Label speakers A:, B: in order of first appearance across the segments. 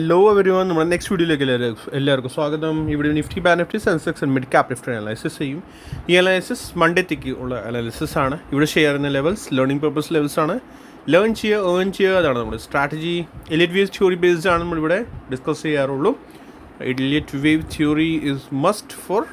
A: Hello everyone നമ്മുടെ next വീഡിയോയിലേക്ക് എല്ലാവർക്കും സ്വാഗതം. ഇവിടെ നിഫ്റ്റി ബാ Nifty Sensex and mid cap Nifty analysis ചെയ്യും. ഈ അനാലിസിസ് മൺഡേത്തേക്ക് ഉള്ള അനാലിസിസ് ആണ്. ഇവിടെ ഷെയർ ചെയ്യുന്ന ലെവൽസ് ലേണിംഗ് പർപ്പസ് ലെവൽസ് ആണ്. ലേൺ ചെയ്യുക ഏൺ ചെയ്യുക അതാണ് നമ്മുടെ strategy Elliott wave theory based ആണ് നമ്മളിവിടെ ഡിസ്കസ് ചെയ്യാറുള്ളൂ. Elliott wave theory is must for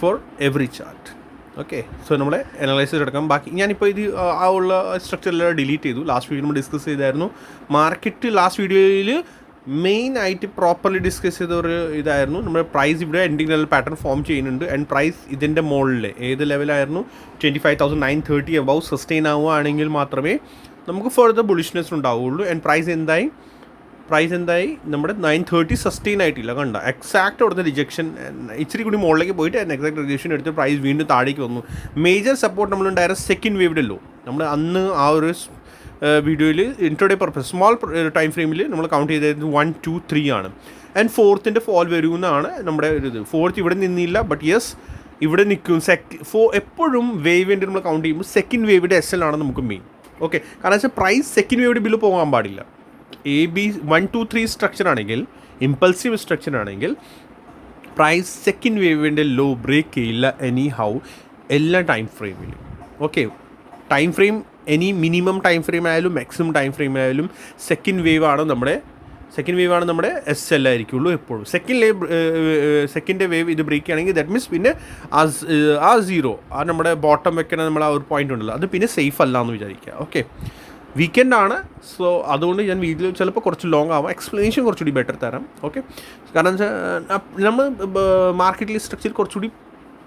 A: for every chart okay so നമ്മളെ അനലൈസ് എടുക്കാം ബാക്കി. ഞാനിപ്പോൾ ഇത് ആ, ആ ഉള്ള സ്ട്രക്ചറെല്ലാം ഡിലീറ്റ് ചെയ്തു. ലാസ്റ്റ് വീഡിയോ നമ്മൾ ഡിസ്കസ് ചെയ്തായിരുന്നു. മാർക്കറ്റ് ലാസ്റ്റ് വീഡിയോയിൽ മെയിൻ ആയിട്ട് പ്രോപ്പർലി ഡിസ്കസ് ചെയ്ത ഒരു ഇതായിരുന്നു. നമ്മുടെ പ്രൈസ് ഇവിടെ എൻഡിങ് ലെവൽ പാറ്റേൺ ഫോം ചെയ്യുന്നുണ്ട്. ആൻഡ് പ്രൈസ് ഇതിന്റെ മുകളിൽ ഏത് ലെവലായിരുന്നു twenty five thousand nine thirty above sustain ആവുകയാണെങ്കിൽ മാത്രമേ നമുക്ക് ഫർദർ ബുളിഷ്നെസ് ഉണ്ടാവുകയുള്ളൂ. ആൻഡ് പ്രൈസ് എന്തായി? പ്രൈസ് എന്തായി? നമ്മുടെ നയൻ തേർട്ടി സസ്റ്റെയിൻ ആയിട്ടില്ല കണ്ട. എക്സാക്റ്റ് അവിടുത്തെ റിജക്ഷൻ ഇച്ചിരി കൂടി മുകളിലേക്ക് പോയിട്ട് എക്സാക്ട് റിജക്ഷൻ എടുത്ത് പ്രൈസ് വീണ്ടും താഴേക്ക് വന്നു. മേജർ സപ്പോർട്ട് നമ്മൾ നമ്മളുണ്ടായിരുന്ന സെക്കൻഡ് വേവിന്റെ ലോ നമ്മൾ അന്ന് ആ ഒരു വീഡിയോയിൽ ഇൻട്രോഡേ പർപ്പസ് സ്മോൾ ടൈം ഫ്രെയിമിൽ നമ്മൾ കൗണ്ട് ചെയ്തത് വൺ ടു ത്രീ ആണ്. ആൻഡ് ഫോർത്തിന്റെ ഫോൾ വരുമെന്നാണ് നമ്മുടെ ഒരു ഇത്. ഫോർത്ത് ഇവിടെ നിന്നില്ല ബട്ട് യെസ് ഇവിടെ നിൽക്കും. സെക് ഫോ എപ്പോഴും വേവിന്റെ നമ്മൾ കൗണ്ട് ചെയ്യുമ്പോൾ സെക്കൻഡ് വേവിന്റെ എസ് ആണ് നമുക്ക് മെയിൻ ഓക്കെ കാരണം വെച്ചാൽ പ്രൈസ് സെക്കൻഡ് വേവിന്റെ ബില്ല് പോകാൻ പാടില്ല. A B one two three structure ആണെങ്കിൽ ഇമ്പൾസീവ് സ്ട്രക്ചർ ആണെങ്കിൽ പ്രൈസ് സെക്കൻഡ് വേവിന്റെ ലോ ബ്രേക്ക് ചെയ്യില്ല എനി ഹൗ എല്ലാ time ഫ്രെയിമിലും okay time frame any minimum time frame ആയാലും മാക്സിമം ടൈം ഫ്രെയിം ആയാലും സെക്കൻഡ് വേവ് ആണ് നമ്മുടെ സെക്കൻഡ് വേവ് ആണ് നമ്മുടെ എസ് എൽ ആയിരിക്കുള്ളൂ എപ്പോഴും. സെക്കൻഡ് ലേ സെക്കൻഡ് വേവ് ഇത് ബ്രേക്ക് ആണെങ്കിൽ ദാറ്റ് മീൻസ് പിന്നെ ആ ആ സീറോ ആ നമ്മുടെ ബോട്ടം വെക്കണ നമ്മൾ ആ ഒരു പോയിന്റ് ഉണ്ടല്ലോ. അത് പിന്നെ സേഫ് അല്ല എന്ന് വിചാരിക്കുക. ഓക്കെ വീക്കെൻഡ് ആണ്. സോ അതുകൊണ്ട് ഞാൻ വീഡിയോ ചിലപ്പോൾ കുറച്ച് ലോങ് ആവാം. എക്സ്പ്ലനേഷൻ കുറച്ചുകൂടി ബെറ്റർ തരാം. ഓക്കെ കാരണം വെച്ചാൽ നമ്മൾ മാർക്കറ്റിൽ സ്ട്രക്ചർ കുറച്ചുകൂടി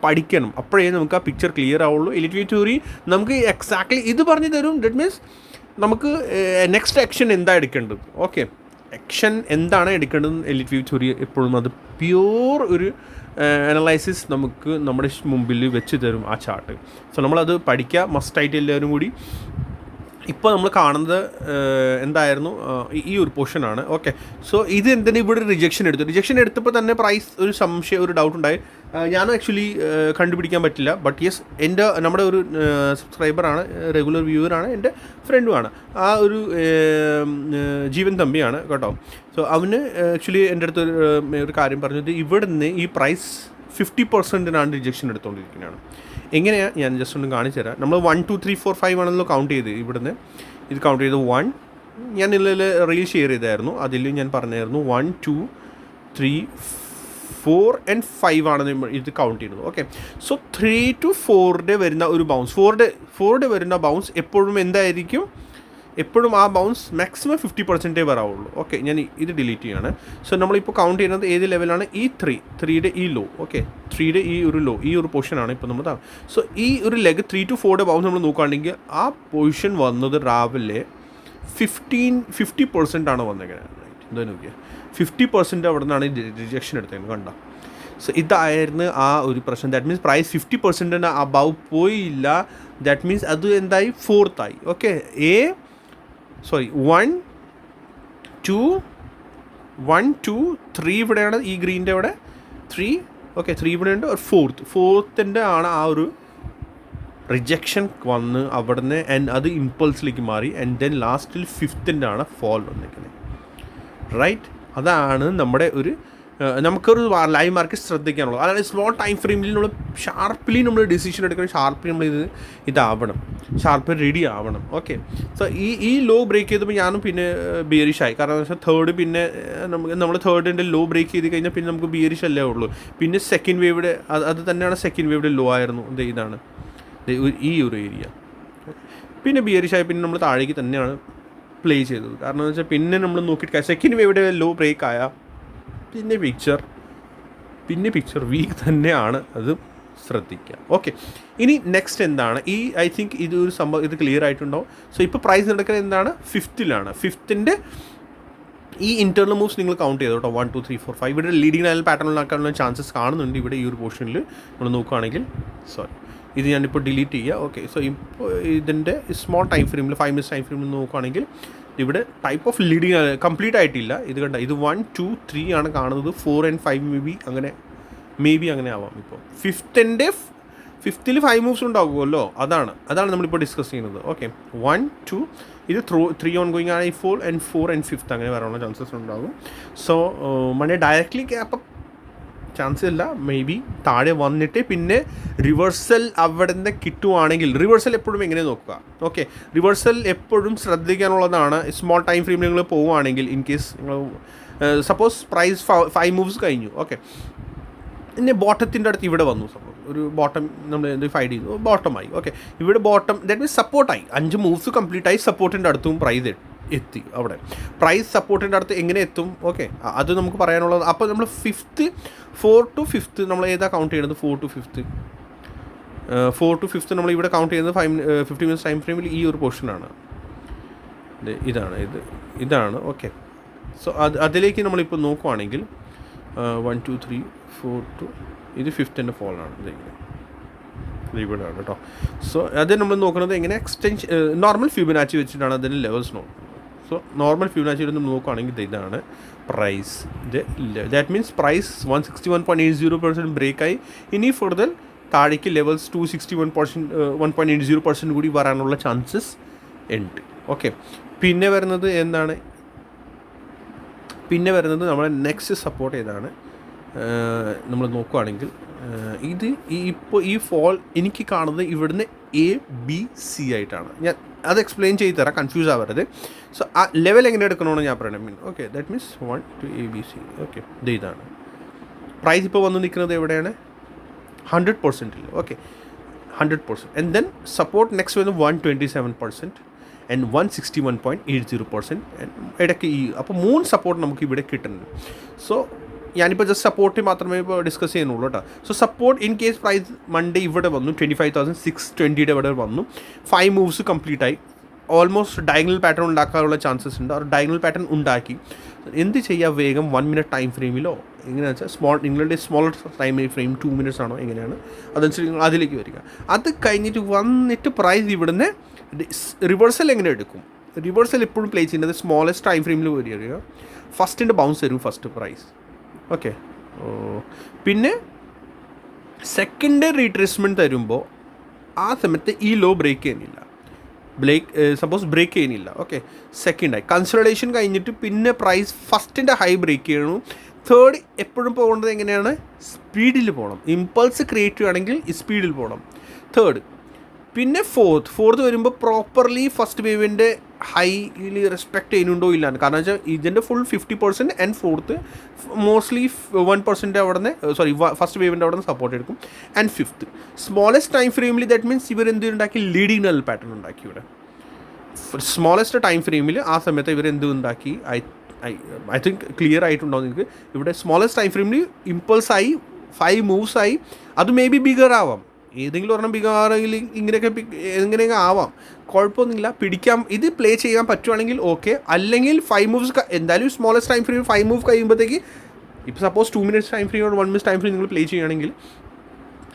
A: പഠിക്കണം. അപ്പോഴേ നമുക്ക് ആ പിക്ചർ ക്ലിയർ ആവുള്ളൂ. എലിറ്റ് തിയറി നമുക്ക് എക്സാക്ട്ലി ഇത് പറഞ്ഞു തരും. ദറ്റ് മീൻസ് നമുക്ക് നെക്സ്റ്റ് ആക്ഷൻ എന്താ എടുക്കേണ്ടത്? ഓക്കെ ആക്ഷൻ എന്താണ് എടുക്കേണ്ടത്? എലിറ്റ് വ്യൂ തിയറി എപ്പോഴും അത് പ്യൂർ ഒരു അനലൈസിസ് നമുക്ക് നമ്മുടെ മുമ്പിൽ വെച്ച് തരും ആ ചാർട്ട് സോ നമ്മളത് പഠിക്കുക മസ്റ്റായിട്ട് എല്ലാവരും കൂടി ഇപ്പോൾ നമ്മൾ കാണുന്നത് എന്തായിരുന്നു ഈ- ഒരു പോർഷനാണ് ഓക്കെ സോ ഇത് എന്തിനാണ് ഇവിടെ റിജക്ഷൻ എടുത്തു? റിജക്ഷൻ എടുത്തപ്പോൾ തന്നെ പ്രൈസ് ഒരു സംശയം ഒരു ഡൗട്ട് ഉണ്ടായി. ഞാൻ ആക്ച്വലി കണ്ടുപിടിക്കാൻ പറ്റില്ല. ബട്ട് യെസ് എന്റെ നമ്മുടെ ഒരു സബ്സ്ക്രൈബറാണ് റെഗുലർ വ്യൂവറാണ് എന്റെ ഫ്രണ്ടുമാണ് ആ ഒരു ജീവൻ തമ്പിയാണ് കേട്ടോ. സോ അവന് ആക്ച്വലി എന്റെ അടുത്ത് ഒരു കാര്യം പറഞ്ഞത് ഇവിടുന്ന് ഈ പ്രൈസ് ഫിഫ്റ്റി പെർസെന്റിനാണ് റിജക്ഷൻ എടുത്തുകൊണ്ടിരിക്കുന്നതാണ് എങ്ങനെയാണ് ഞാൻ ജസ്റ്റ് ഒന്ന് കാണിച്ചു തരാം. നമ്മൾ one two three four five ആണല്ലോ കൗണ്ട് ചെയ്ത് ഇവിടുന്ന്. ഇത് കൗണ്ട് ചെയ്ത് വൺ ഞാൻ ഇതിൽ റീൽ ഷെയർ ചെയ്തായിരുന്നു. അതിലും ഞാൻ പറഞ്ഞായിരുന്നു one two three four and five ആണ് ഇത് കൗണ്ട് ചെയ്യുന്നത് ഓക്കെ സോ ത്രീ ടു ഫോറിന്റെ വരുന്ന ഒരു ബൗൺസ് ഫോറിന്റെ ഫോറിന്റെ വരുന്ന ബൗൺസ് എപ്പോഴും എന്തായിരിക്കും? എപ്പോഴും ആ ബൗൺസ് മാക്സിമം ഫിഫ്റ്റി പെർസെന്റേ വരാവുള്ളൂ. ഓക്കെ ഞാൻ ഇത് ഡിലീറ്റ് ചെയ്യാണ്. സോ നമ്മളിപ്പോൾ കൗണ്ട് ചെയ്യുന്നത് ഏത് ലെവലാണ് ഈ ത്രീ ത്രീയുടെ ഈ ലോ ഓക്കെ ത്രീയുടെ ഈ ഒരു ലോ ഈ ഒരു പൊസിഷനാണ് ഇപ്പോൾ നമ്മൾ സോ ഈ ഒരു ലെഗ് ത്രീ ടു ഫോറുടെ ബൗൺസ് നമ്മൾ നോക്കുകയാണെങ്കിൽ ആ പൊസിഷൻ വന്നത് രാവിലെ ഫിഫ്റ്റീൻ ഫിഫ്റ്റി പെർസെന്റ് ആണ് വന്നേക്കുന്നത് എന്താ നോക്കിയാൽ ഫിഫ്റ്റി പെർസെന്റ് അവിടെ നിന്നാണ് റിജക്ഷൻ എടുത്തത് കണ്ട? സോ ഇതായിരുന്നു ആ ഒരു പ്രശ്നം. ദാറ്റ് മീൻസ് പ്രൈസ് ഫിഫ്റ്റി പെർസെന്റിന് അബവ് പോയില്ല. ദാറ്റ് മീൻസ് അത് എന്തായി? ഫോർത്തായി okay A sorry one two one two three ഇവിടെയാണ് ഈ ഗ്രീന്റെ അവിടെ. ത്രീ ഓക്കെ ത്രീ ഇവിടെ ഉണ്ട് ഒരു ഫോർത്ത് ഫോർത്തിന്റെ ആണ് ആ ഒരു റിജക്ഷൻ വന്ന് അവിടുന്ന് ആൻഡ് അത് ഇമ്പൾസിലേക്ക് മാറി. ആൻഡ് ദെൻ ലാസ്റ്റിൽ ഫിഫ്ത്തിന്റെ ആണ് ഫോൾ വന്നിരിക്കുന്നത് റൈറ്റ് അതാണ് നമ്മുടെ ഒരു നമുക്കൊരു ലൈവ് മാർക്കറ്റ് ശ്രദ്ധിക്കാനുള്ളത്. അതായത് സ്മോൾ ടൈം ഫ്രെയിമിൽ നമ്മൾ ഷാർപ്പ്ലി നമ്മൾ ഡിസിഷൻ എടുക്കണം ഷാർപ്പ്ലി നമ്മൾ ഇത് ഇതാവണം ഷാർപ്പ് റെഡി ആവണം. ഓക്കെ സോ ഈ ഈ ലോ ബ്രേക്ക് ചെയ്തപ്പോൾ ഞാനും പിന്നെ ബിയറിഷ് ആയി. കാരണം എന്ന് വെച്ചാൽ തേർഡ് പിന്നെ നമുക്ക് നമ്മൾ തേർഡിന്റെ ലോ ബ്രേക്ക് ചെയ്ത് കഴിഞ്ഞാൽ പിന്നെ നമുക്ക് ബിയറിഷ് അല്ലേ ഉള്ളൂ. പിന്നെ സെക്കൻഡ് വേവിടെ അത് തന്നെയാണ് സെക്കൻഡ് വേവിടെ ലോ ആയിരുന്നു. ഇതാണ്. ഈ ഒരു ഏരിയ പിന്നെ ബിയറിഷ് ആയി പിന്നെ നമ്മൾ താഴേക്ക് തന്നെയാണ് പ്ലേ ചെയ്തത്. കാരണം എന്ന് വെച്ചാൽ പിന്നെ നമ്മൾ നോക്കിയിട്ട് സെക്കൻഡ് വേവിടെ ലോ ബ്രേക്ക് ആയ പിന്നെ പിക്ചർ പിന്നെ പിക്ചർ വീക്ക് തന്നെയാണ് അത് ശ്രദ്ധിക്കുക. ഓക്കെ ഇനി നെക്സ്റ്റ് എന്താണ്? ഈ ഐ തിങ്ക് ഇത് ഒരു സംഭവം ഇത് ക്ലിയർ ആയിട്ടുണ്ടാവും സോ ഇപ്പോൾ പ്രൈസ് നടക്കുന്നത് എന്താണ്? ഫിഫ്ത്തിലാണ് ഫിഫ്ത്തിന്റെ ഈ ഇന്റേർണൽ മൂവ്സ് നിങ്ങൾ കൗണ്ട് ചെയ്തോ കേട്ടോ? One two three four five ഇവിടെ ലീഡിംഗ് ലൈൻ പാറ്റേണിലാക്കാനുള്ള ചാൻസസ് കാണുന്നുണ്ട്. ഇവിടെ ഈ ഒരു പോർഷനിൽ നമ്മൾ നോക്കുകയാണെങ്കിൽ സോറി ഇത് ഞാനിപ്പോൾ ഡിലീറ്റ് ചെയ്യുക ഓക്കെ സോ ഇപ്പോൾ ഇതിന്റെ സ്മോൾ ടൈം ഫ്രെയിമിൽ ഫൈവ് മിനിറ്റ്സ് ടൈം ഫ്രെയിമിൽ നോക്കുകയാണെങ്കിൽ ഇവിടെ ടൈപ്പ് ഓഫ് ലീഡിങ് കംപ്ലീറ്റ് ആയിട്ടില്ല. ഇത് കണ്ട ഇത് വൺ ടു ത്രീ ആണ് കാണുന്നത്. Four and five maybe അങ്ങനെ മേ ബി അങ്ങനെ ആവാം ഇപ്പോൾ ഫിഫ്ത്തിന്റെ ഫിഫ്ത്തിൽ ഫൈവ് മൂവ്സ് ഉണ്ടാകുമല്ലോ അതാണ്. അതാണ് നമ്മളിപ്പോൾ ഡിസ്കസ് ചെയ്യുന്നത്. ഓക്കെ വൺ ടു ഇത് ത്രൂ ത്രീ ഓൺ ഗോയിങ് ആണ് ഈ four and four and fifth അങ്ങനെ വരാനുള്ള ചാൻസസ് ഉണ്ടാകും. So money directly cap chance ഇല്ല മേ ബി താഴെ വന്നിട്ട് പിന്നെ റിവേഴ്സൽ അവിടെ നിന്ന് കിട്ടുവാണെങ്കിൽ റിവേഴ്സൽ എപ്പോഴും എങ്ങനെ നോക്കുക. ഓക്കെ റിവേഴ്സൽ എപ്പോഴും ശ്രദ്ധിക്കാനുള്ളതാണ്. സ്മോൾ ടൈം ഫ്രെയിമിൽ നിങ്ങൾ പോവുകയാണെങ്കിൽ ഇൻ കേസ് നിങ്ങൾ സപ്പോസ് പ്രൈസ് ഫൈവ് മൂവ്സ് കഴിഞ്ഞു. ഓക്കെ പിന്നെ ബോട്ടത്തിന്റെ അടുത്ത് ഇവിടെ വന്നു. സപ്പോസ് ഒരു ബോട്ടം നമ്മൾ എന്ത് ഫൈഡ് ചെയ്തു? ബോട്ടമായി ഓക്കെ ഇവിടെ ബോട്ടം ദാറ്റ് മീൻസ് സപ്പോർട്ടായി അഞ്ച് മൂവ്സ് കംപ്ലീറ്റ് ആയി സപ്പോർട്ടിന്റെ അടുത്തും പ്രൈസ് എത്തി അവിടെ. പ്രൈസ് സപ്പോർട്ടിന്റെ അടുത്ത് എങ്ങനെ എത്തും? ഓക്കെ അത് നമുക്ക് പറയാനുള്ളത്. അപ്പോൾ നമ്മൾ ഫിഫ്ത്ത് ഫോർ ടു ഫിഫ്ത്ത് നമ്മൾ ഏതാ കൗണ്ട് ചെയ്യുന്നത്? Four to fifth four to fifth നമ്മൾ ഇവിടെ കൗണ്ട് ചെയ്യുന്നത് ഫൈവ് ഫിഫ്റ്റി മിനിറ്റ്സ് ടൈം ഫ്രെയിമിൽ ഈ ഒരു പോർഷനാണ് ഇതാണ് ഇത് ഇതാണ് ഓക്കെ സോ അത് അതിലേക്ക് നമ്മളിപ്പോൾ നോക്കുവാണെങ്കിൽ one two three four to ഇത് ഫിഫ്ത്തിന്റെ ഫോളാണ് ആണ്. ഇവിടെയാണ് കേട്ടോ സോ അത് നമ്മൾ നോക്കുന്നത് എങ്ങനെ? എക്സ്റ്റെൻഷൻ നോർമൽ ഫ്യൂബിനാച്ചി വെച്ചിട്ടാണ് അതിന്റെ ലെവൽസ് നോക്കുന്നത്. സോ നോർമൽ ഫ്യൂനാച്ചി ഒന്ന് നോക്കുകയാണെങ്കിൽ ഇതാണ് price that means price one sixty one point eight zero percent ബ്രേക്കായി ഇനി ഫർദർ താഴേക്ക് levels to sixty one percent one point eight zero percent കൂടി വരാനുള്ള ചാൻസസ് ഉണ്ട്. ഓക്കെ പിന്നെ വരുന്നത് എന്താണ്? പിന്നെ വരുന്നത് നമ്മുടെ നെക്സ്റ്റ് സപ്പോർട്ട് ഏതാണ്? നമ്മൾ നോക്കുകയാണെങ്കിൽ ഇത് ഈ ഇപ്പോൾ ഈ ഫോൾ എനിക്ക് കാണുന്നത് ഇവിടുന്ന് എ ബി സി ആയിട്ടാണ്. ഞാൻ അത് എക്സ്പ്ലെയിൻ ചെയ്ത് തരാം കൺഫ്യൂസ് ആവരുത്. സോ ആ ലെവൽ എങ്ങനെ എടുക്കണമെന്ന് ഞാൻ പറയണം. Mean okay that means one two A B C okay ഇത് ഇതാണ്. പ്രൈസ് ഇപ്പോൾ വന്ന് നിൽക്കുന്നത് എവിടെയാണ്? Hundred പെർസെന്റിൽ okay hundred percent and then support next വരുന്നത് one twenty seven percent and one sixty one point eight zero percent ഇടയ്ക്ക് ഈ അപ്പോൾ മൂന്ന് സപ്പോർട്ട് നമുക്ക് ഇവിടെ കിട്ടുന്നുണ്ട്. സോ ഞാനിപ്പോൾ ജസ്റ്റ് സപ്പോർട്ട് മാത്രമേ ഇപ്പോൾ ഡിസ്കസ് ചെയ്യുന്നുള്ളൂ കേട്ടോ so support in case price Monday ഇവിടെ വന്നു ട്വന്റി ഫൈവ് തൗസൻഡ് സിക്സ് ട്വന്റിയുടെ ഇവിടെ വന്നു. ഫൈവ് മൂവ്സ് കംപ്ലീറ്റ് ആയി. ഓൾമോസ്റ്റ് ഡയഗണൽ പാറ്റേൺ ഉണ്ടാക്കാനുള്ള ചാൻസസ് ഉണ്ട്. അവർ ഡയഗണൽ പാറ്റേൺ ഉണ്ടാക്കി. എന്ത് ചെയ്യുക വേഗം വൺ മിനിറ്റ് ടൈം ഫ്രെയിമിലോ എങ്ങനെയാണെന്ന് വെച്ചാൽ സ്മോൾ നിങ്ങളുടെ small time frame two minutes ആണോ എങ്ങനെയാണ്? അതനുസരിച്ച് നിങ്ങൾ അതിലേക്ക് വരിക. അത് കഴിഞ്ഞിട്ട് വന്നിട്ട് പ്രൈസ് ഇവിടുന്ന് റിവേഴ്സൽ എങ്ങനെ എടുക്കും? റിവേഴ്സൽ എപ്പോഴും പ്ലേ ചെയ്യുന്നത് സ്മോളസ്റ്റ് ടൈം ഫ്രെയിമിൽ വരിക. ഫസ്റ്റിന്റെ ബൗൺസ് തരും ഫസ്റ്റ് പ്രൈസ് ഓക്കെ. പിന്നെ സെക്കൻഡ് റീട്രേസ്മെന്റ് തരുമ്പോൾ ആ സമയത്ത് ഈ ലോ ബ്രേക്ക് ചെയ്യുന്നില്ല. ബ്രേക്ക് സപ്പോസ് ബ്രേക്ക് ചെയ്യുന്നില്ല. ഓക്കെ. സെക്കൻഡായി കൺസൾട്ടേഷൻ കഴിഞ്ഞിട്ട് പിന്നെ പ്രൈസ് ഫസ്റ്റിന്റെ ഹൈ ബ്രേക്ക് ചെയ്യണം. തേർഡ് എപ്പോഴും പോകേണ്ടത് എങ്ങനെയാണ്? സ്പീഡിൽ പോകണം ഇമ്പൾസ് ക്രിയേറ്റ് ചെയ്യുകയാണെങ്കിൽ സ്പീഡിൽ പോകണം തേർഡ് പിന്നെ ഫോർത്ത് ഫോർത്ത് വരുമ്പോൾ പ്രോപ്പർലി ഫസ്റ്റ് വേവിന്റെ ഹൈലി റെസ്പെക്ട് ചെയ്യുന്നുണ്ടോ ഇല്ലാന്ന്. കാരണം വെച്ചാൽ ഇതിന്റെ full fifty percent and fourth mostly one percent അവിടെ നിന്ന് സോറി ഫസ്റ്റ് വേവിന്റെ അവിടെ നിന്ന് സപ്പോർട്ട് എടുക്കും. ആൻഡ് ഫിഫ്ത്ത് സ്മോളസ്റ്റ് ടൈം ഫ്രെയിമിൽ ദാറ്റ് മീൻസ് ഇവർ എന്ത് ഉണ്ടാക്കി ലീഡിങ് നൽ പാറ്റേൺ ഉണ്ടാക്കി ഇവിടെ. സ്മോളസ്റ്റ് ടൈം ഫ്രെയിമിൽ ആ സമയത്ത് ഇവർ എന്ത് ഉണ്ടാക്കി? ഐ ഐ തിങ്ക് ക്ലിയർ ആയിട്ടുണ്ടോ നിങ്ങൾക്ക്? ഇവിടെ സ്മോളസ്റ്റ് ടൈം ഫ്രെയിമിൽ ഇമ്പൾസായി ഫൈവ് മൂവ്സ് ആയി അത് മേ ബി ബിഗർ ആവാം. ഏതെങ്കിലും ഒരെണ്ണം ബിഗർ ആണെങ്കിൽ ഇങ്ങനെയൊക്കെ എങ്ങനെയൊക്കെ ആവാം. കുഴപ്പമൊന്നുമില്ല. പിടിക്കാൻ ഇത് പ്ലേ ചെയ്യാൻ പറ്റുവാണെങ്കിൽ ഓക്കെ അല്ലെങ്കിൽ ഫൈവ് മൂവ്സ് എന്തായാലും smallest time free five move കഴിയുമ്പോഴത്തേക്ക് ഇപ്പോൾ suppose two minutes time free one minutes time free നിങ്ങൾ പ്ലേ ചെയ്യുകയാണെങ്കിൽ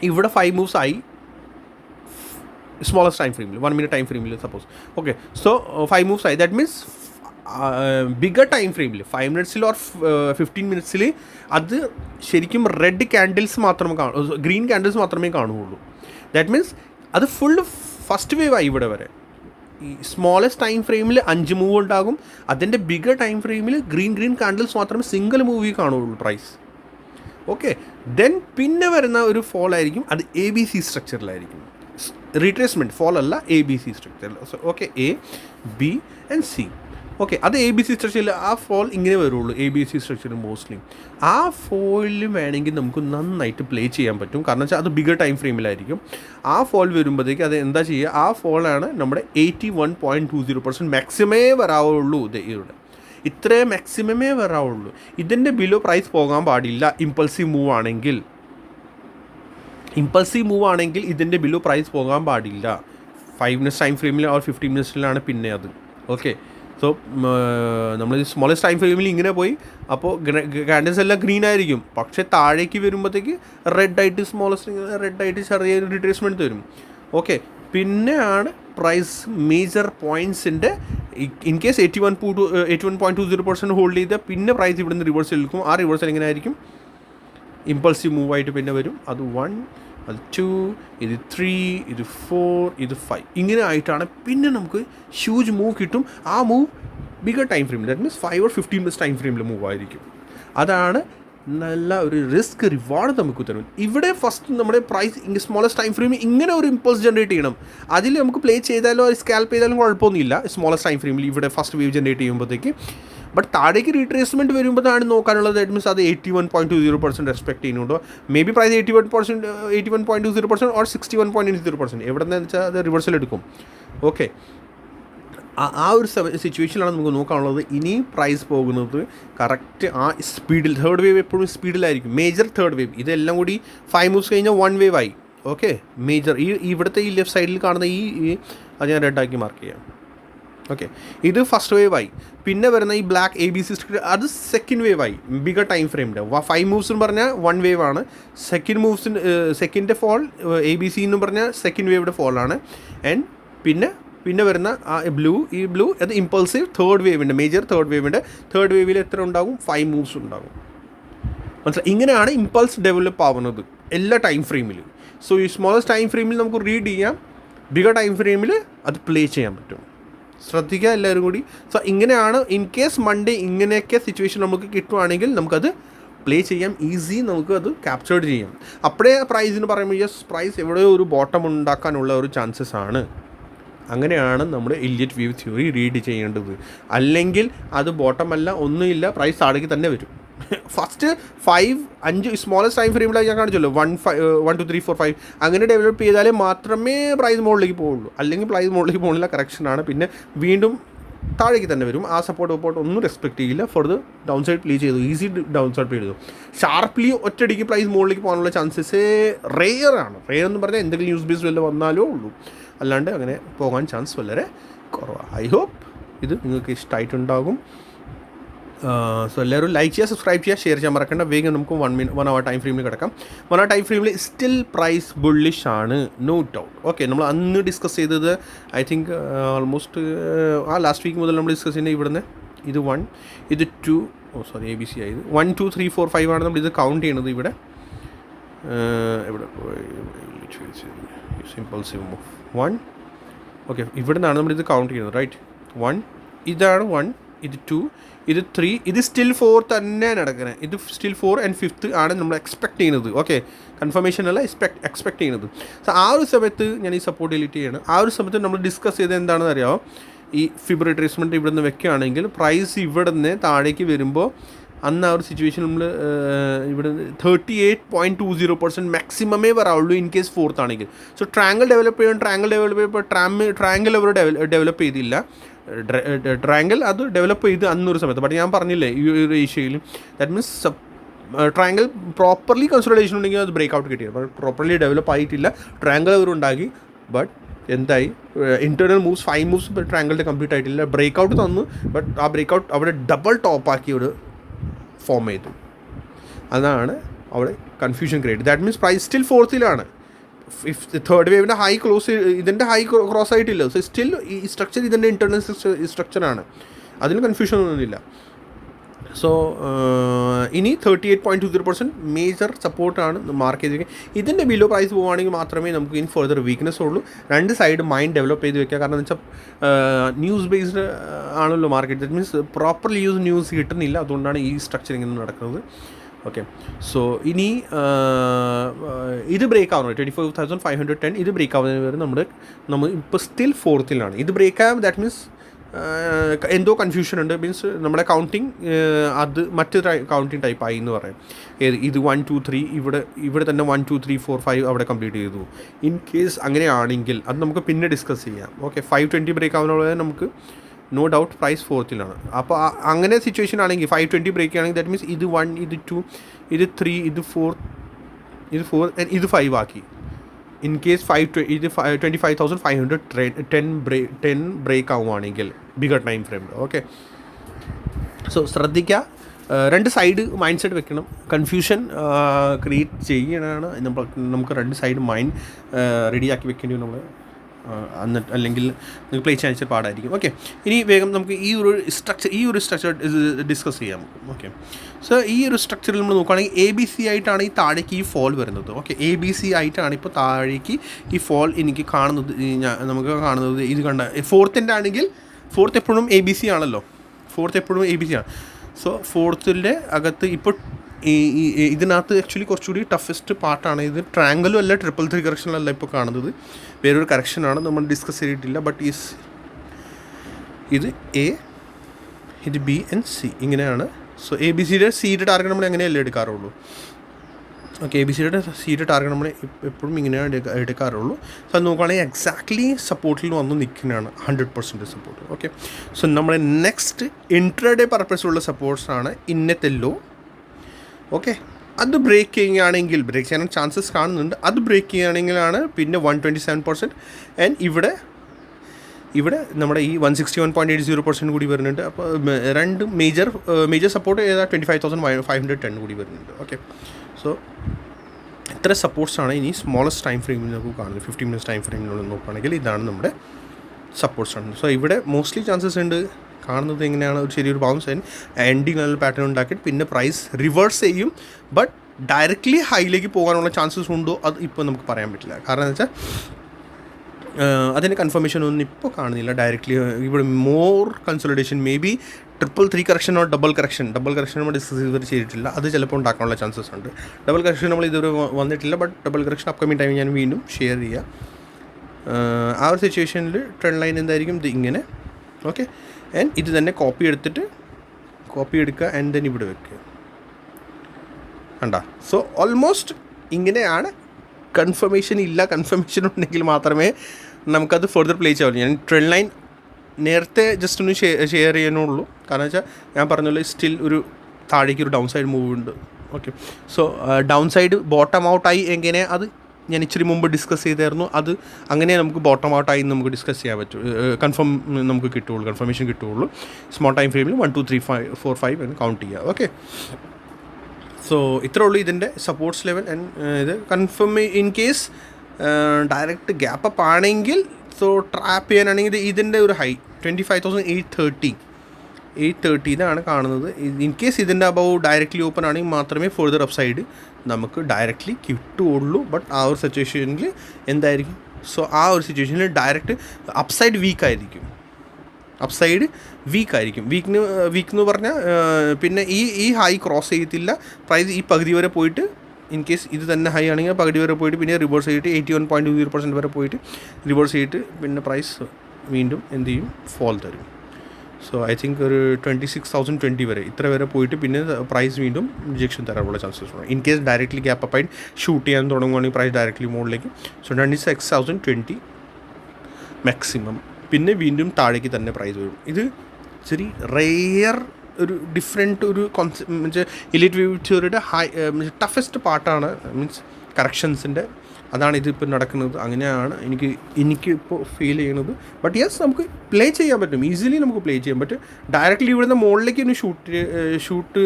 A: ഇവിടെ ഫൈവ് മൂവ്സ് ആയി. സ്മോളസ്റ്റ് ടൈം ഫ്രെയിമിൽ വൺ മിനിറ്റ് ടൈം ഫ്രെയിമിൽ suppose okay so five moves ആയി. ദാറ്റ് മീൻസ് ബിഗർ ടൈം ഫ്രെയിമിൽ ഫൈവ് മിനിറ്റ്സിൽ ഓർ ഫിഫ്റ്റീൻ മിനിറ്റ്സിൽ അത് ശരിക്കും റെഡ് ക്യാൻഡിൽസ് മാത്രമേ കാണൂ ഗ്രീൻ ക്യാൻഡിൽസ് മാത്രമേ കാണുകയുള്ളൂ. ദാറ്റ് മീൻസ് അത് ഫുൾ ഫസ്റ്റ് വേവ് ആയി ഇവിടെ വരെ. ഈ സ്മോളസ്റ്റ് ടൈം ഫ്രെയിമിൽ അഞ്ച് മൂവ് ഉണ്ടാകും. അതിന്റെ ബിഗർ ടൈം ഫ്രെയിമിൽ ഗ്രീൻ ഗ്രീൻ കാൻഡിൽസ് മാത്രമേ സിംഗിൾ മൂവി കാണുകയുള്ളൂ പ്രൈസ് ഓക്കെ ദെൻ പിന്നെ വരുന്ന ഒരു ഫോൾ ആയിരിക്കും. അത് എ ബി സി സ്ട്രക്ചറിലായിരിക്കും റീട്രേസ്മെന്റ് ഫോൾ അല്ല എ ബി സി സ്ട്രക്ചറിൽ okay A B and C okay അത് എ ബി സി സ്ട്രക്ചറിൽ ആ ഫോൾ ഇങ്ങനെ വരുള്ളൂ എ ബി സി സ്ട്രക്ചറിൽ മോസ്റ്റ്ലി ആ ഫോളിൽ വേണമെങ്കിൽ നമുക്ക് നന്നായിട്ട് പ്ലേ ചെയ്യാൻ പറ്റും. കാരണം വെച്ചാൽ അത് ബിഗർ ടൈം ഫ്രെയിമിലായിരിക്കും ആ ഫോൾ വരുമ്പോഴത്തേക്ക് അത് എന്താ ചെയ്യുക? ആ ഫോളാണ് നമ്മുടെ eighty one point two zero percent മാക്സിമേ വരാവുള്ളൂ ഇവിടെ ഇത്രേ മാക്സിമമേ വരാവുള്ളൂ. ഇതിന്റെ ബിലോ പ്രൈസ് പോകാൻ പാടില്ല. ഇമ്പൾസീവ് മൂവ് ആണെങ്കിൽ. ഇമ്പൾസീവ് മൂവ് ആണെങ്കിൽ ഇതിന്റെ ബിലോ പ്രൈസ് പോകാൻ പാടില്ല. ഫൈവ് മിനിറ്റ്സ് ടൈം ഫ്രെയിമിൽ ഓർ ഫിഫ്റ്റീൻ മിനിറ്റ്സിലാണ് പിന്നെ അത്. ഓക്കെ സോ നമ്മൾ സ്മോളസ്റ്റ് ടൈം ഫ്രെയിമിൽ ഇങ്ങനെ പോയി. അപ്പോൾ കാൻഡിൽസ് എല്ലാം ഗ്രീൻ ആയിരിക്കും. പക്ഷേ താഴേക്ക് വരുമ്പോഴത്തേക്ക് റെഡ് ആയിട്ട് സ്മോളസ്റ്റ് റെഡ് ആയിട്ട് ചെറിയ റിട്രേസ്മെന്റ് വരും. ഓക്കെ പിന്നെയാണ് price major പോയിന്റ്സിന്റെ in case eighty one two eighty one point two zero percent hold ചെയ്ത് പിന്നെ പ്രൈസ് ഇവിടുന്ന് റിവേഴ്സൽ എടുക്കും ആ റിവേഴ്സൽ എങ്ങനെ ആയിരിക്കും? ഇമ്പൾസീവ് മൂവായിട്ട് പിന്നെ വരും. അത് വൺ അത് ടു ഇത് ത്രീ ഇത് ഫോർ ഇത് ഫൈവ് ഇങ്ങനെ ആയിട്ടാണ് പിന്നെ നമുക്ക് ഹ്യൂജ് മൂവ് കിട്ടും. ആ മൂവ് ബിഗർ ടൈം ഫ്രെയിമിൽ that means five or fifteen minutes time ഫ്രെയിമിൽ മൂവ് ആയിരിക്കും. അതാണ് നല്ല ഒരു റിസ്ക് റിവാർഡ് നമുക്ക് തരും ഇവിടെ ഫസ്റ്റ് നമ്മുടെ പ്രൈസ് സ്മോളസ്റ്റ് ടൈം ഫ്രെയിമിൽ ഇങ്ങനെ ഒരു ഇമ്പോസ് ജനറേറ്റ് ചെയ്യണം. അതിൽ നമുക്ക് പ്ലേ ചെയ്താലോ സ്കാൽപ്പ് ചെയ്താലും കുഴപ്പമൊന്നുമില്ല. സ്മോളസ്റ്റ് ടൈം ഫ്രെയിമിൽ ഇവിടെ ഫസ്റ്റ് വേവ് ജനറേറ്റ് ചെയ്യുമ്പോഴത്തേക്ക് ബട്ട് താഴേക്ക് റീട്രേസ്മെന്റ് വരുമ്പോഴാണ് നോക്കാനുള്ളത്. ദാറ്റ് മീൻസ് അത് eighty one point two zero percent respect ചെയ്യുന്നുണ്ടോ. Maybe price eighty one percent eighty one point two zero percent or sixty one point zero percent എവിടെ നിന്ന് വെച്ചാൽ അത് റിവേഴ്സൽ എടുക്കും. ഓക്കെ ആ- ഒരു സിറ്റുവേഷനിലാണ് നമുക്ക് നോക്കാനുള്ളത്. ഇനി പ്രൈസ് പോകുന്നത് കറക്റ്റ് ആ സ്പീഡിൽ തേർഡ് വേവ് എപ്പോഴും സ്പീഡിലായിരിക്കും മേജർ തേർഡ് വേവ് ഇതെല്ലാം കൂടി ഫൈവ് മൂവ്സ് കഴിഞ്ഞാൽ വൺ വേവ് ആയി. ഓക്കെ മേജർ ഈ ഇവിടുത്തെ ഈ ലെഫ്റ്റ് സൈഡിൽ കാണുന്ന ഈ- അത് ഞാൻ റെഡാക്കി മാർക്ക് ചെയ്യാം. ഓക്കെ ഇത് ഫസ്റ്റ് വേവ് ആയി. പിന്നെ വരുന്ന ഈ ബ്ലാക്ക് എ ബി സി അത് സെക്കൻഡ് വേവ് ആയി. ബിഗർ ടൈം ഫ്രെയിമിന്റെ ഫൈവ് മൂവ്സ് എന്ന് പറഞ്ഞാൽ വൺ വേവ് ആണ്. Second മൂവ്സിന് second fall A B C എന്ന് പറഞ്ഞാൽ സെക്കൻഡ് വേവിന്റെ ആണ്. ആൻഡ് പിന്നെ പിന്നെ വരുന്ന ആ ബ്ലൂ ഈ ബ്ലൂ അത് ഇമ്പൾസീവ് തേർഡ് വേവിന്റെ മേജർ തേർഡ് വേവിന്റെ തേർഡ് വേവിൽ എത്ര ഉണ്ടാകും? ഫൈവ് മൂവ്സ് ഉണ്ടാകും. മനസ്സിലായി? ഇങ്ങനെയാണ് ഇമ്പൾസ് ഡെവലപ്പ് ആവുന്നത് എല്ലാ ടൈം ഫ്രെയിമിലും സോ ഈ സ്മോളസ്റ്റ് ടൈം ഫ്രെയിമിൽ നമുക്ക് റീഡ് ചെയ്യാം. ബിഗർ ടൈം ഫ്രെയിമിൽ അത് പ്ലേ ചെയ്യാൻ പറ്റും. ശ്രദ്ധിക്കുക എല്ലാവരും കൂടി. സോ ഇങ്ങനെയാണ് ഇൻ കേസ് മൺഡേ ഇങ്ങനെയൊക്കെ സിറ്റുവേഷൻ നമുക്ക് കിട്ടുവാണെങ്കിൽ നമുക്കത് പ്ലേ ചെയ്യാം. ഈസി നമുക്ക് അത് ക്യാപ്ചേർഡ് ചെയ്യാം. അപ്പോഴേ പ്രൈസിന് പറയുമ്പോൾ യെസ് പ്രൈസ് എവിടെയോ ഒരു ബോട്ടം ഉണ്ടാക്കാനുള്ള ഒരു ചാൻസസ് ആണ്. അങ്ങനെയാണ് നമ്മുടെ ഇല്ലിയറ്റ് വ്യൂ തിയറി റീഡ് ചെയ്യേണ്ടത്. അല്ലെങ്കിൽ അത് ബോട്ടം അല്ല ഒന്നുമില്ല പ്രൈസ് താഴേക്ക് തന്നെ വരും. ഫസ്റ്റ് ഫൈവ് അഞ്ച് സ്മോളസ്റ്റ് ടൈം ഫ്രെയിമിലാണ് ഞാൻ കാണിച്ചല്ലോ. One five one two three four five അങ്ങനെ ഡെവലപ്പ് ചെയ്താലേ മാത്രമേ പ്രൈസ് മുകളിലേക്ക് പോകുള്ളൂ അല്ലെങ്കിൽ പ്രൈസ് മുകളിലേക്ക് പോകുന്നില്ല കറക്ഷനാണ് പിന്നെ വീണ്ടും താഴേക്ക് തന്നെ വരും. ആ സപ്പോർട്ട് സപ്പോർട്ട് ഒന്നും റെസ്പെക്ട് ചെയ്യില്ല. For the down side play ചെയ്തു. ഈസി ഡൗൺ സൈഡ് പ്ലേ ചെയ്തു. ഷാർപ്ലി ഒറ്റയടിക്ക് പ്രൈസ് മുകളിലേക്ക് പോകാനുള്ള ചാൻസസ് റെയർ ആണ്. റെയർ എന്ന് പറഞ്ഞാൽ എന്തെങ്കിലും ന്യൂസ് ബേസ് വല്ല വന്നാലോ ഉള്ളൂ. അല്ലാണ്ട് അങ്ങനെ പോകാൻ ചാൻസ് വളരെ കുറവാണ് ഐ ഹോപ്പ് ഇത് നിങ്ങൾക്ക് ഇഷ്ടമായിട്ടുണ്ടാകും സോ എല്ലാവരും ലൈക്ക് ചെയ്യുക സബ്സ്ക്രൈബ് ചെയ്യുക ഷെയർ ചെയ്യാൻ മറക്കണ്ട. വേഗം നമുക്ക് one minute one hour time ഫ്രെയിമിൽ കിടക്കാം. വൺ അവർ ടൈം ഫ്രെയിമിൽ സ്റ്റിൽ പ്രൈസ് ബുള്ളിഷ് ആണ് നോ ഡൗട്ട് ഓക്കെ നമ്മൾ അന്ന് ഡിസ്കസ് ചെയ്തത് ഐ തിങ്ക് ഓൾമോസ്റ്റ് ആ ലാസ്റ്റ് വീക്ക് മുതൽ നമ്മൾ ഡിസ്കസ് ചെയ്യുന്നത് ഇവിടുന്ന്. ഇത് വൺ ഇത് two oh sorry A B C ആയത്. One two three four five ആണ് നമ്മൾ ഇത് കൗണ്ട് ചെയ്യണത് ഇവിടെ. എവിടെ സിമ്പിൾസീവ് മൂവ് വൺ ഓക്കെ ഇവിടെ നിന്നാണ് നമ്മൾ ഇത് കൗണ്ട് ചെയ്യുന്നത് റൈറ്റ് വൺ ഇതാണ് വൺ ഇത് ടു ഇത് ത്രീ ഇത് സ്റ്റിൽ ഫോർ തന്നെ നടക്കുന്നത് ഇത് സ്റ്റിൽ ഫോർ ആൻഡ് ഫിഫ്ത്ത് ആണ് നമ്മൾ എക്സ്പെക്ട് ചെയ്യുന്നത്. ഓക്കെ കൺഫർമേഷൻ അല്ല എക്സ്പെക്ട് എക്സ്പെക്ട് ചെയ്യുന്നത്. സോ ആ ഒരു സമയത്ത് ഞാൻ ഈ സപ്പോർട്ട് ഡിലീറ്റ് ചെയ്യണം. ആ ഒരു സമയത്ത് നമ്മൾ ഡിസ്കസ് ചെയ്ത് എന്താണെന്ന് അറിയാമോ ഈ ഫിബർ ട്രീറ്റ്മെന്റ് ഇവിടെ നിന്ന് വെക്കുകയാണെങ്കിൽ പ്രൈസ് ഇവിടെ നിന്ന് താഴേക്ക് വരുമ്പോൾ അന്ന് ആ ഒരു സിറ്റുവേഷൻ നമ്മൾ ഇവിടെ thirty eight point two zero percent മാക്സിമമേ വരാവുള്ളൂ ഇൻ കേസ് ഫോർത്ത് ആണെങ്കിൽ. സോ ട്രാങ്കിൾ ഡെവലപ്പ് ചെയ്യാൻ ട്രാങ്കിൾ ഡെവലപ്പ് ചെയ്യുമ്പോൾ ട്രാം ട്രാങ്കിൾ അവർ ഡെവലപ്പ് ചെയ്തില്ല. ട്രാങ്കിൾ അത് ഡെവലപ്പ് ചെയ്ത് അന്നൊരു സമയത്ത്. ബട്ട് ഞാൻ പറഞ്ഞില്ലേ ഈ ഒരു ഏഷ്യയിലും that means triangle properly consideration ഉണ്ടെങ്കിൽ അത് ബ്രേക്ക് ഔട്ട് കിട്ടിയത് ബട്ട് പ്രോപ്പർലി ഡെവലപ്പ് ആയിട്ടില്ല. ട്രയാങ്കിൾ അവർ ഉണ്ടാക്കി. ബട്ട് എന്തായി? ഇന്റേർണൽ മൂവ്സ് ഫൈവ് മൂവ്സ് ട്രയാങ്കിളിന്റെ കംപ്ലീറ്റ് ആയിട്ടില്ല. ബ്രേക്ക് ഔട്ട് തന്നു. ബട്ട് ആ ബ്രേക്ക് ഔട്ട് അവിടെ ഡബിൾ ടോപ്പ് ആക്കി ഒരു ഫോം ചെയ്തു. അതാണ് അവിടെ confusion create that means price still ഫോർത്തിലാണ് fifth third വേവിന്റെ ഹൈ ക്ലോസ് ഇതിന്റെ ഹൈ ക്രോസ് ആയിട്ടില്ല. സോ സ്റ്റിൽ ഈ സ്ട്രക്ചർ ഇതിന്റെ ഇന്റർണൽ സ്ട്രക്ചറാണ് അതിൽ കൺഫ്യൂഷൻ ഒന്നുമില്ല. സോ ഇനി thirty eight point two zero percent major സപ്പോർട്ടാണ് മാർക്ക് ചെയ്തിരിക്കുന്നത്. ഇതിന്റെ ബിലോ പ്രൈസ് പോവുകയാണെങ്കിൽ മാത്രമേ നമുക്ക് ഇനി ഫർദർ വീക്ക്നെസ് ഉള്ളൂ. രണ്ട് സൈഡ് മൈൻഡ് ഡെവലപ്പ് ചെയ്ത് വെക്കുക. കാരണം എന്ന് വെച്ചാൽ ന്യൂസ് ബേസ്ഡ് ആണല്ലോ market that means properly use news കിട്ടുന്നില്ല. അതുകൊണ്ടാണ് ഈ സ്ട്രക്ചർ ഇങ്ങനെ നടക്കുന്നത്. ഓക്കെ സോ ഇനി ആ, ആ, ഇത് ബ്രേക്ക് ആവുന്നു. Twenty four thousand five hundred ten ഇത് ബ്രേക്ക് ആവുന്നതിന് വരെ നമ്മൾ നമ്മൾ ഇപ്പോൾ സ്റ്റിൽ ഫോർത്തിലാണ് ഇത് ബ്രേക്ക് ആവും ദാറ്റ് മീൻസ് എന്തോ കൺഫ്യൂഷൻ ഉണ്ട്. മീൻസ് നമ്മുടെ കൗണ്ടിങ് അത് മറ്റ് കൗണ്ടിങ് ടൈപ്പ് ആയി എന്ന് പറയാം. ഏത് ഇത് വൺ ടു ത്രീ ഇവിടെ ഇവിടെ തന്നെ one two three four five അവിടെ കംപ്ലീറ്റ് ചെയ്തു. ഇൻ കേസ് അങ്ങനെയാണെങ്കിൽ അത് നമുക്ക് പിന്നെ ഡിസ്കസ് ചെയ്യാം. ഓക്കെ ഫൈവ് ട്വന്റി ബ്രേക്ക് ആവുന്നതോടെ നമുക്ക് നോ ഡൗട്ട് പ്രൈസ് ഫോർത്തിലാണ് അപ്പോൾ അങ്ങനെ സിറ്റുവേഷൻ ആണെങ്കിൽ ഫൈവ് ട്വന്റി ബ്രേക്ക് ആണെങ്കിൽ ദാറ്റ് മീൻസ് ഇത് വൺ ഇത് ടു ഇത് ത്രീ ഇത് ഫോർ ഇത് ഫോർ ഇത് ഫൈവ് ആക്കി. ഇൻ കേസ് ഫൈവ് ഇത് twenty five thousand five hundred ten ബ്രേ ten break ആവുകയാണെങ്കിൽ ബിഗർ ടൈം ഫ്രെയിമിൽ ഓക്കെ സോ ശ്രദ്ധിക്കുക രണ്ട് സൈഡ് മൈൻഡ് സെറ്റ് വെക്കണം കൺഫ്യൂഷൻ ക്രിയേറ്റ് ചെയ്യണതാണ്. നമുക്ക് രണ്ട് സൈഡ് മൈൻഡ് റെഡിയാക്കി വെക്കേണ്ടി നമ്മൾ എന്നിട്ട് അല്ലെങ്കിൽ നിങ്ങൾക്ക് പ്ലേ ചെയ്യാൻ പാടായിരിക്കും. ഓക്കെ ഇനി വേഗം നമുക്ക് ഈ ഒരു സ്ട്രക്ചർ ഈ ഒരു സ്ട്രക്ചർ ഡിസ്കസ് ചെയ്യാം. ഓക്കെ സോ ഈ ഒരു സ്ട്രക്ചറിൽ നമ്മൾ നോക്കുകയാണെങ്കിൽ എ ബി സി ആയിട്ടാണ് ഈ താഴേക്ക് ഈ ഫോൾ വരുന്നത്. ഓക്കെ എ ബി സി ആയിട്ടാണ് ഇപ്പോൾ താഴേക്ക് ഈ ഫോൾ എനിക്ക് കാണുന്നത്. നമുക്ക് കാണുന്നത് ഇത് കണ്ട ഫോർത്തിന്റെ ആണെങ്കിൽ ഫോർത്ത് എപ്പോഴും എ ബി സി ആണല്ലോ. ഫോർത്ത് എപ്പോഴും എ ബി സി ആണ്. സോ ഫോർത്തിന്റെ അകത്ത് ഇപ്പോൾ ഈ ഈ ഇതിനകത്ത് ആക്ച്വലി കുറച്ചുകൂടി ടഫസ്റ്റ് പാർട്ടാണ് ഇത് ട്രാങ്കിളും അല്ല ട്രിപ്പിൾ ത്രീ കറക്ഷനല്ല ഇപ്പോൾ കാണുന്നത്. വേറൊരു കറക്ഷനാണ് നമ്മൾ ഡിസ്കസ് ചെയ്തിട്ടില്ല. ബട്ട് ഈസ് ഇത് എ ഇത് ബി ആൻഡ് സി ഇങ്ങനെയാണ്. സോ എ ബി സിയുടെ സിയുടെ ടാർഗറ്റ് നമ്മൾ എങ്ങനെയല്ലേ എടുക്കാറുള്ളൂ? ഓക്കെ എ ബി സിയുടെ സീറ്റ് ടാർഗറ്റ് നമ്മൾ എപ്പോഴും ഇങ്ങനെയാണ് എടുക്ക- എടുക്കാറുള്ളൂ. സോ അത് നോക്കുകയാണെങ്കിൽ എക്സാക്ട്ലി സപ്പോർട്ടിൽ വന്ന് നിൽക്കുന്നതാണ്. Hundred percent support okay so നമ്മുടെ നെക്സ്റ്റ് ഇൻട്രഡേ പർപ്പസുള്ള സപ്പോർട്ട്സാണ് ഇന്നത്തെ ലോ ഓക്കെ അത് ബ്രേക്ക് ചെയ്യുകയാണെങ്കിൽ ബ്രേക്ക് ചെയ്യാൻ ചാൻസസ് കാണുന്നുണ്ട്. അത് ബ്രേക്ക് ചെയ്യുകയാണെങ്കിലാണ് പിന്നെ one twenty seven percent and ഇവിടെ ഇവിടെ നമ്മുടെ ഈ one sixty one point eight zero percent കൂടി വരുന്നുണ്ട്. അപ്പോൾ രണ്ട് മേജർ മേജർ സപ്പോർട്ട് ഏതാ twenty five thousand five hundred ten കൂടി വരുന്നുണ്ട്. ഓക്കെ സോ ഇത്ര സപ്പോർട്ട്സാണ് ഇനി സ്മോളസ്റ്റ് ടൈം ഫ്രെയിമിൽ നമുക്ക് കാണുന്നത്. ഫിഫ്റ്റി മിനിറ്റ്സ് ടൈം ഫ്രെയിമിലുള്ള നോക്കുകയാണെങ്കിൽ ഇതാണ് നമ്മുടെ സപ്പോർട്ട്സ് ആണ്. സോ ഇവിടെ മോസ്റ്റ്ലി ചാൻസസ് ഉണ്ട്. കാണുന്നത് എങ്ങനെയാണ് ഒരു ചെറിയൊരു bounce and ending level pattern ഉണ്ടാക്കിയിട്ട് പിന്നെ പ്രൈസ് റിവേഴ്സ് ചെയ്യും. ബട്ട് ഡയറക്റ്റ്ലി ഹൈയിലേക്ക് പോകാനുള്ള ചാൻസസ് ഉണ്ടോ? അത് ഇപ്പോൾ നമുക്ക് പറയാൻ പറ്റില്ല. കാരണം എന്ന് വെച്ചാൽ അതിന്റെ കൺഫർമേഷൻ ഒന്നും ഇപ്പോൾ കാണുന്നില്ല ഡയറക്റ്റ്ലി ഇവിടെ more consolidation may be triple three correction or double correction double correction നമ്മൾ ഡിസ്കസ് ഇതുവരെ ചെയ്തിട്ടില്ല. അത് ചിലപ്പോൾ ഉണ്ടാക്കാനുള്ള ചാൻസസ് ഉണ്ട്. ഡബിൾ കറക്ഷൻ നമ്മൾ ഇതുവരെ വന്നിട്ടില്ല. But double correction upcoming time ഞാൻ വീണ്ടും ഷെയർ ചെയ്യാം. ആ ഒരു സിറ്റുവേഷനിൽ ട്രെൻഡ് ലൈൻ എന്തായിരിക്കും? ഇത് ഇങ്ങനെ ഓക്കെ ആൻഡ് ഇത് തന്നെ കോപ്പി എടുത്തിട്ട് കോപ്പി എടുക്കുക ആൻഡ് ദെൻ ഇവിടെ വെക്കുക. കണ്ടാ? സോ ഓൾമോസ്റ്റ് ഇങ്ങനെയാണ് കൺഫർമേഷൻ ഇല്ല കൺഫർമേഷൻ ഉണ്ടെങ്കിൽ മാത്രമേ നമുക്കത് ഫർദർ പ്ലേ ചെയ്യാവുള്ളൂ. ഞാൻ ട്രെൻഡ് ലൈൻ നേരത്തെ ജസ്റ്റ് ഒന്ന് ഷെയർ ചെയ്യാനുള്ളൂ. കാരണം വെച്ചാൽ ഞാൻ പറഞ്ഞല്ലോ സ്റ്റിൽ ഒരു താഴേക്ക് ഒരു ഡൗൺ സൈഡ് മൂവ് ഉണ്ട്. Okay so down side bottom ഔട്ടായി എങ്ങനെ അത് ഞാൻ ഇച്ചിരി മുമ്പ് ഡിസ്കസ് ചെയ്തായിരുന്നു. അത് അങ്ങനെ നമുക്ക് ബോട്ടം ഔട്ടായി നമുക്ക് ഡിസ്കസ് ചെയ്യാൻ പറ്റും. കൺഫേം നമുക്ക് കിട്ടുകയുള്ളൂ. കൺഫർമേഷൻ കിട്ടുകയുള്ളൂ. സ്മോൾ ടൈം ഫ്രെയിമിൽ one two three five four five എന്ന് കൗണ്ട് ചെയ്യുക ഓക്കെ സോ ഇത്രേ ഉള്ളൂ ഇതിന്റെ സപ്പോർട്ട്സ് ലെവൽ ഇത് confirm in case direct gap up ആണെങ്കിൽ സോ ട്രാപ്പ് ചെയ്യാനാണെങ്കിൽ ഇത് ഇതിന്റെ ഒരു high twenty five thousand eight thirty eight തേർട്ടീനാണ് കാണുന്നത്. ഇൻ കേസ് ഇതിന്റെ അബവ് ഡയറക്റ്റ്ലി ഓപ്പൺ ആണെങ്കിൽ മാത്രമേ ഫർദർ അപ്സൈഡ് സൈഡ് നമുക്ക് ഡയറക്റ്റ്ലി കിട്ടുകയുള്ളൂ ബട്ട് ആ ഒരു സിറ്റുവേഷനിൽ എന്തായിരിക്കും? സോ ആ ഒരു സിറ്റുവേഷനിൽ ഡയറക്റ്റ് അപ്സൈഡ് വീക്ക് ആയിരിക്കും. അപ്സൈഡ് വീക്ക് ആയിരിക്കും. വീക്കിന് വീക്ക് എന്ന് പറഞ്ഞാൽ പിന്നെ ഈ ഈ ഹൈ ക്രോസ് ചെയ്യത്തില്ല പ്രൈസ് ഈ പകുതി വരെ പോയിട്ട് ഇൻ കേസ് ഇത് തന്നെ ഹൈ ആണെങ്കിൽ പകുതി വരെ പോയിട്ട് പിന്നെ റിവേഴ്സ് ചെയ്തിട്ട് eighty one point zero percent വരെ പോയിട്ട് റിവേഴ്സ് ചെയ്തിട്ട് പിന്നെ പ്രൈസ് വീണ്ടും എന്ത് ചെയ്യും? ഫോൾ തരും. സോ ഐ തിങ്ക് ഒരു ട്വന്റി സിക്സ് തൗസൻഡ് ട്വന്റി വരെ. ഇത്ര വരെ പോയിട്ട് പിന്നെ പ്രൈസ് വീണ്ടും റിജക്ഷൻ തരാനുള്ള ചാൻസസ് ഉണ്ട്. ഇൻ കേസ് ഡയറക്റ്റ്ലി ഗ്യാപ്പ് അപ്പായിട്ട് ഷൂട്ട് ചെയ്യാൻ തുടങ്ങുകയാണെങ്കിൽ പ്രൈസ് ഡയറക്റ്റ്ലി മുകളിലേക്ക്. So twenty six thousand twenty maximum പിന്നെ വീണ്ടും താഴേക്ക് തന്നെ പ്രൈസ് വരും. ഇത് ഇച്ചിരി റെയർ ഒരു ഡിഫറെന്റ് ഒരു കോൺസെപ്റ്റ് മീൻസ് ഇലിറ്റ് വ്യൂ ഫ്യൂച്ചറുടെ ഹൈ മീൻസ് ടഫസ്റ്റ് പാർട്ടാണ് മീൻസ് കറക്ഷൻസിന്റെ അതാണ് ഇതിപ്പോൾ നടക്കുന്നത്. അങ്ങനെയാണ് എനിക്ക് എനിക്ക് ഇപ്പോൾ ഫീൽ ചെയ്യുന്നത് ബട്ട് യെസ് നമുക്ക് പ്ലേ ചെയ്യാൻ പറ്റും. ഈസിലി നമുക്ക് പ്ലേ ചെയ്യാൻ പറ്റും ഡയറക്റ്റ്ലി ഇവിടുന്ന് മുകളിലേക്ക് ഒന്ന് ഷൂട്ട് ഷൂട്ട്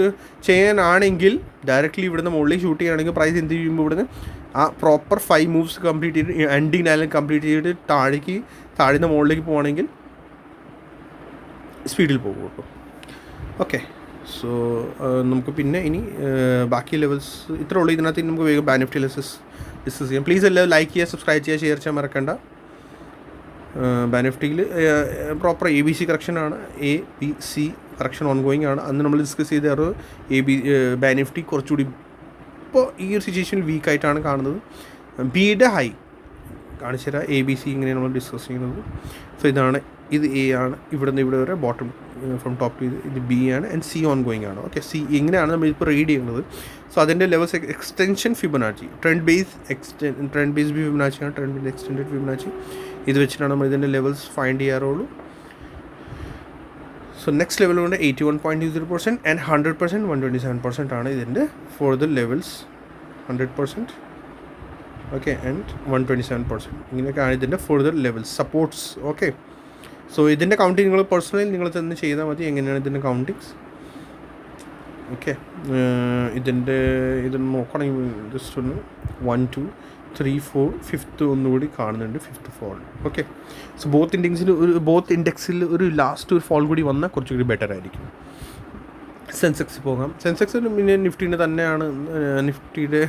A: ചെയ്യാനാണെങ്കിൽ ഡയറക്റ്റ്ലി ഇവിടുന്ന് മുകളിലേക്ക് ഷൂട്ട് ചെയ്യുകയാണെങ്കിൽ പ്രൈസ് എന്ത് ചെയ്യുമ്പോൾ ഇവിടുന്ന്? ആ പ്രോപ്പർ ഫൈവ് മൂവ്സ് കംപ്ലീറ്റ് ചെയ്ത് എൻഡിങ് ഡയലോഗ് കംപ്ലീറ്റ് ചെയ്തിട്ട് താഴേക്ക് താഴ്ന്ന മുകളിലേക്ക് പോകുകയാണെങ്കിൽ സ്പീഡിൽ പോകും കേട്ടോ. ഓക്കെ സോ നമുക്ക് പിന്നെ ഇനി ബാക്കി ലെവൽസ് ഇത്രേ ഉള്ളൂ. ഇതിനകത്ത് നമുക്ക് വേഗം ബാനിഫ്റ്റി ലെസസ് ഡിസ്കസ് ചെയ്യാം പ്ലീസ് എല്ലാവരും ലൈക്ക് ചെയ്യുക സബ്സ്ക്രൈബ് ചെയ്യുക ഷെയർ ചെയ്യാൻ മറക്കണ്ട. ബാനിഫ്റ്റിയിൽ proper A B C കറക്ഷനാണ് A B C correction on going ആണ്. അന്ന് നമ്മൾ ഡിസ്കസ് ചെയ്ത അറിവ് എ ബി ബാനിഫ്റ്റി കുറച്ചുകൂടി ഇപ്പോൾ ഈ ഒരു സിറ്റുവേഷനിൽ വീക്കായിട്ടാണ് കാണുന്നത്. ബിയുടെ ഹൈ കാണിച്ചു തരാം. എ ബി സി ഇങ്ങനെയാണ് നമ്മൾ ഡിസ്കസ് ചെയ്യുന്നത്. സോ ഇതാണ്. ഇത് എ ആണ്. ഇവിടെ നിന്ന് ഇവിടെ വരെ ബോട്ടം ഫ്രം ടോപ്പ് ഇത് ഇത് ബി ആണ്. ആൻഡ് സി ഓൺ ഗോയിങ് ആണ്. ഓക്കെ സി ഇങ്ങനെയാണ് നമ്മൾ ഇപ്പോൾ റീഡ് ചെയ്യുന്നത്. സോ അതിന്റെ levels extension Fibonacci trend base extension trend base ഫിബനാച്ചിയാണ് trend base extend Fibonacci ഇത് വെച്ചിട്ടാണ് നമ്മൾ ഇതിന്റെ ലെവൽസ് ഫൈൻഡ് ചെയ്യാറുള്ളൂ. സോ നെക്സ്റ്റ് ലെവൽ കൊണ്ട് eighty one point zero percent and hundred percent one twenty seven percent ആണ് ഇതിന്റെ for the levels hundred percent okay and one twenty seven percent ഇങ്ങനെയൊക്കെയാണ് ഇതിന്റെ further levels supports okay so ഇതിന്റെ counting നിങ്ങൾ personally നിങ്ങൾ തന്നെ ചെയ്താൽ മതി. എങ്ങനെയാണ് ഇതിന്റെ കൗണ്ടിങ്സ് ഓക്കെ ഇതിന്റെ ഇത് നോക്കണമെങ്കിൽ ജസ്റ്റ് ഒന്ന് one two three four fifth ഒന്നുകൂടി കാണുന്നുണ്ട്. Fifth fall okay so both ഇൻഡെക്സിൽ ഒരു ബോത്ത് ഇൻഡെക്സിൽ ഒരു ലാസ്റ്റ് ഒരു ഫോൾ കൂടി വന്നാൽ കുറച്ചുകൂടി ബെറ്റർ ആയിരിക്കും. സെൻസെക്സ് പോകാം. സെൻസെക്സ് പിന്നെ നിഫ്റ്റീന്റെ തന്നെയാണ് നിഫ്റ്റിയുടെ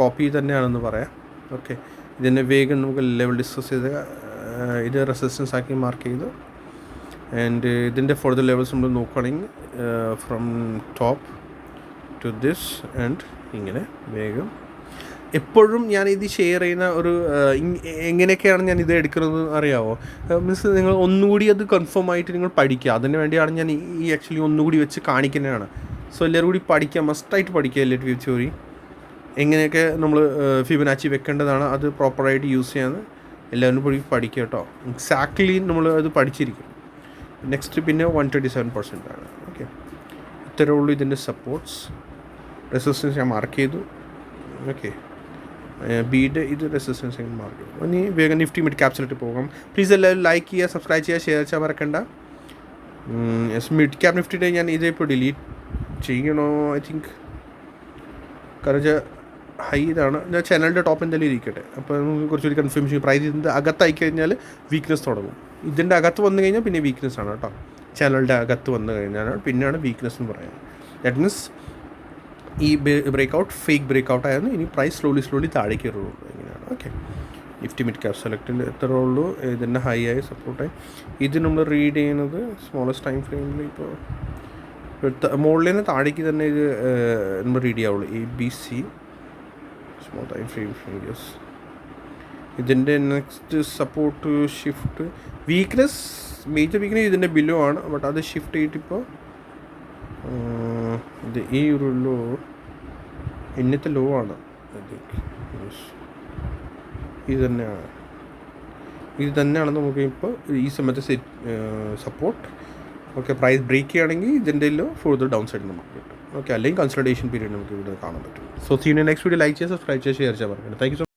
A: കോപ്പി തന്നെയാണെന്ന് പറയാം. ഓക്കെ ഇതിന്റെ വേഗം നമുക്ക് ലെവൽ ഡിസ്കസ് ചെയ്ത് ഇത് റെസിസ്റ്റൻസ് ആക്കി മാർക്ക് ചെയ്തു ആൻഡ് ഇതിന്റെ ഫോർദർ ലെവൽസ് നമ്മൾ നോക്കുകയാണെങ്കിൽ from top to this and ഇങ്ങനെ വേഗം. എപ്പോഴും ഞാൻ ഇത് ഷെയർ ചെയ്യുന്ന ഒരു ഇങ് എങ്ങനെയൊക്കെയാണ് ഞാൻ ഇത് എടുക്കുന്നത് അറിയാവോ? മീൻസ് നിങ്ങൾ ഒന്നുകൂടി അത് കൺഫേം ആയിട്ട് നിങ്ങൾ പഠിക്കുക. അതിന് വേണ്ടിയാണ് ഞാൻ ഈ- ആക്ച്വലി ഒന്നുകൂടി വെച്ച് കാണിക്കുന്നതാണ്. സോ എല്ലാവരും കൂടി പഠിക്കുക മസ്റ്റായിട്ട് പഠിക്കുക എല്ലാ വ്യൂ ചോറി എങ്ങനെയൊക്കെ നമ്മൾ ഫിബനാച്ചി വെക്കേണ്ടതാണ് അത് പ്രോപ്പറായിട്ട് യൂസ് ചെയ്യാൻ എല്ലാവരും കൂടി പഠിക്കുക കേട്ടോ. എക്സാക്ട്ലി നമ്മൾ അത് പഠിച്ചിരിക്കും. നെക്സ്റ്റ് പിന്നെ വൺ ട്വന്റി സെവൻ പെർസെന്റ് ആണ്. ഓക്കെ ഇത്രയേ ഉള്ളൂ ഇതിന്റെ സപ്പോർട്ട്സ് റെസിസ്റ്റൻസ് ഞാൻ മാർക്ക് ചെയ്തു. ഓക്കെ ബീഡ് ഇത് റെസിസ്റ്റൻസ് ഞാൻ മാർക്ക് ചെയ്തു. ഇനി വേഗം നിഫ്റ്റി മിഡ് ക്യാപ്സിലിട്ട് പോകാം. പ്ലീസ് എല്ലാവരും ലൈക്ക് ചെയ്യുക സബ്സ്ക്രൈബ് ചെയ്യുക ഷെയർ ചെയ്യാൻ മറക്കണ്ട. മിഡ് ക്യാപ് നിഫ്റ്റിയുടെ ഞാൻ ഇതിപ്പോൾ ഡിലീറ്റ് ചെയ്യണോ? ഐ തിങ്ക് കാരണം ഹൈ ഇതാണ് ഞാൻ ചാനലിന്റെ ടോപ്പ് എന്തായാലും ഇരിക്കട്ടെ. അപ്പോൾ നമുക്ക് കുറച്ചൊരു കൺഫ്യൂഷൻ പ്രൈസ് ഇതിന്റെ അകത്തായി കഴിഞ്ഞാൽ വീക്ക്നെസ് തുടങ്ങും. ഇതിന്റെ അകത്ത് വന്നു കഴിഞ്ഞാൽ പിന്നെ വീക്ക്നെസ് ആണ് കേട്ടോ. ചാനലിന്റെ അകത്ത് വന്നു കഴിഞ്ഞാൽ പിന്നെയാണ് വീക്ക്നെസ് എന്ന് പറയുന്നത്. ദാറ്റ് മീൻസ് ഈ break out fake break out ആയിരുന്നു ഇനി പ്രൈസ് സ്ലോലി സ്ലോലി താഴേക്ക് വരുള്ളൂ ഇങ്ങനെയാണ്. ഓക്കെ നിഫ്റ്റി മിഡ് ക്യാപ് സെലക്റ്റിൽ എത്ര ഉള്ളൂ? ഇതിന്റെ ഹൈ ആയി സപ്പോർട്ടായി ഇത് നമ്മൾ റീഡ് ചെയ്യുന്നത് സ്മോളസ്റ്റ് ടൈം ഫ്രെയിമിൽ ഇപ്പോൾ മുകളിൽ നിന്ന് താഴേക്ക് തന്നെ ഇത് നമ്മൾ റീഡ് ചെയ്യാവുള്ളൂ. ഈ B C small time frame fingers ഇതിന്റെ next support shift weakness major weakness ഇതിന്റെ ബിലോ ആണ്. ബട്ട് അത് ഷിഫ്റ്റ് ചെയ്തിട്ടിപ്പോൾ ഇത് ഈ ഒരു ലോ ഇന്നത്തെ ലോ ആണ്. ഇത് തന്നെയാണ്. ഇത് തന്നെയാണ് നമുക്ക് ഇപ്പോൾ ഈ സമയത്ത് set support okay price break ചെയ്യുകയാണെങ്കിൽ ഇതിന്റെ ലോ ഫുർദർ ഡൗൺ സൈഡ് നമുക്ക് കിട്ടും. ഓക്കെ അല്ലെങ്കിൽ കൺസൾട്ടേഷൻ പീരീഡ് നമുക്ക് ഇവിടെ കാണാൻ പറ്റും. So see you in next video like ചെയ്യുക സബ്സ്ക്രൈബ് ചെയ്യുക ഷെയർ ചെയ്യാൻ പറഞ്ഞു താങ്ക് യു സോ